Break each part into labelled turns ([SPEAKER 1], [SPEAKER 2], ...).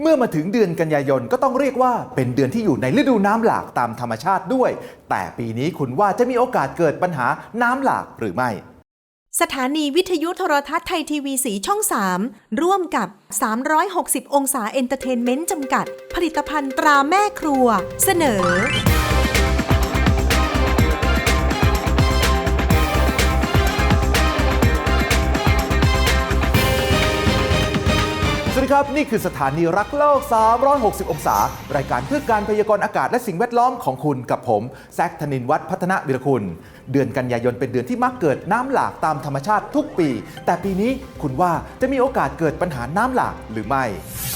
[SPEAKER 1] เมื่อมาถึงเดือนกันยายนก็ต้องเรียกว่าเป็นเดือนที่อยู่ในฤดูน้ำหลากตามธรรมชาติด้วย แต่ปีนี้คุณว่าจะมีโอกาสเกิดปัญหาน้ำหลากหรือไม่
[SPEAKER 2] สถานีวิทยุโทรทัศน์ไทยทีวีสีช่อง 3 ร่วมกับ 360 องศาเอนเตอร์เทนเมนต์จำกัด ผลิตภัณฑ์ตราแม่ครัว เสนอ
[SPEAKER 1] สวัสดีครับ นี่คือสถานีรักโลก 360 องศา รายการเพื่อการพยากรณ์อากาศและสิ่งแวดล้อมของคุณกับผม แซคธนินวัฒน์พัฒนวิรคุณเดือนกันยายนเป็นเดือนที่มักเกิดน้ำหลากตามธรรมชาติทุกปี แต่ปีนี้คุณว่าจะมีโอกาสเกิดปัญหาน้ำหลากหรือไม่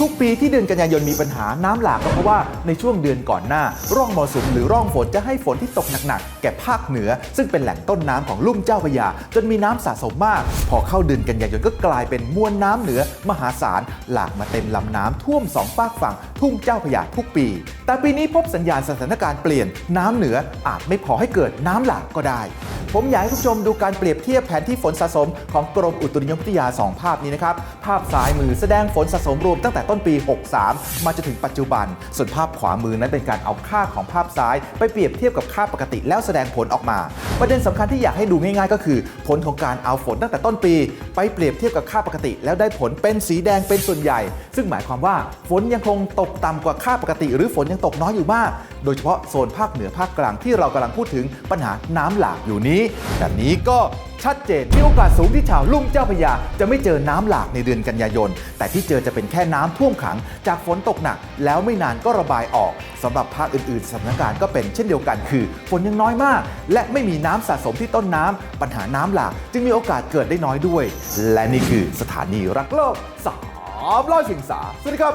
[SPEAKER 1] ทุกปีที่เดือนกันยายนมีปัญหาน้ำหลากก็เพราะว่าในช่วงเดือนก่อนหน้า ร่องมรสุมหรือร่องฝนจะให้ฝนที่ตกหนักๆแก่ภาคเหนือ ซึ่งเป็นแหล่งต้นน้ำของลุ่มเจ้าพระยา จนมีน้ำสะสมมาก พอเข้าเดือนกันยายนก็กลายเป็นมวลน้ำเหนือมหาศาลหลากมาเต็มลำน้ำท่วมสองฝากฝั่งทุ่งเจ้าพระยาทุกปี แต่ปีนี้พบสัญญาณสถานการณ์เปลี่ยน น้ำเหนืออาจไม่พอให้เกิดน้ำหลากก็ได้ ผมอยากให้คุณผู้ชมดูการเปรียบเทียบแผนที่ฝนสะสมของกรมอุตุนิยมวิทยา 2 ภาพนี้นะครับ ภาพซ้ายมือแสดงฝนสะสมรวมตั้งแต่ต้นปี 63 มาจนถึงปัจจุบัน ส่วนภาพขวามือนั้นเป็นการเอาค่าของภาพซ้าย ไปเปรียบเทียบกับค่าปกติแล้วแสดงผลออกมา ประเด็นสำคัญที่อยากให้ดูง่ายๆ ก็คือ ผลของการเอาฝนตั้งแต่ต้นปี ไปเปรียบเทียบกับค่าปกติ แล้วได้ผลเป็นสีแดงเป็นส่วนใหญ่ ซึ่งหมายความว่าฝนยังคงตกต่ำกว่าค่าปกติ หรือฝนยังตกน้อยอยู่มากโดยเฉพาะโซนภาคเหนือภาคกลางที่เรากำลังพูดถึงปัญหาน้ำหลากอยู่นี้ แบบนี้ก็ชัดเจนมีโอกาสสูงที่ชาวลุ่มเจ้าพยา จะไม่เจอน้ำหลากในเดือนกันยายน แต่ที่เจอจะเป็นแค่น้ำท่วมขัง จากฝนตกหนัก แล้วไม่นานก็ระบายออกสำหรับภาคอื่นๆสถานการณ์ก็เป็นเช่นเดียวกันคือ ฝนยังน้อยมาก และไม่มีน้ำสะสมที่ต้นน้ำปัญหาน้ำหลาก จึงมีโอกาสเกิดได้น้อยด้วย และนี่คือสถานีรักโลกสามร้อยสิงสาสวัสดีครับ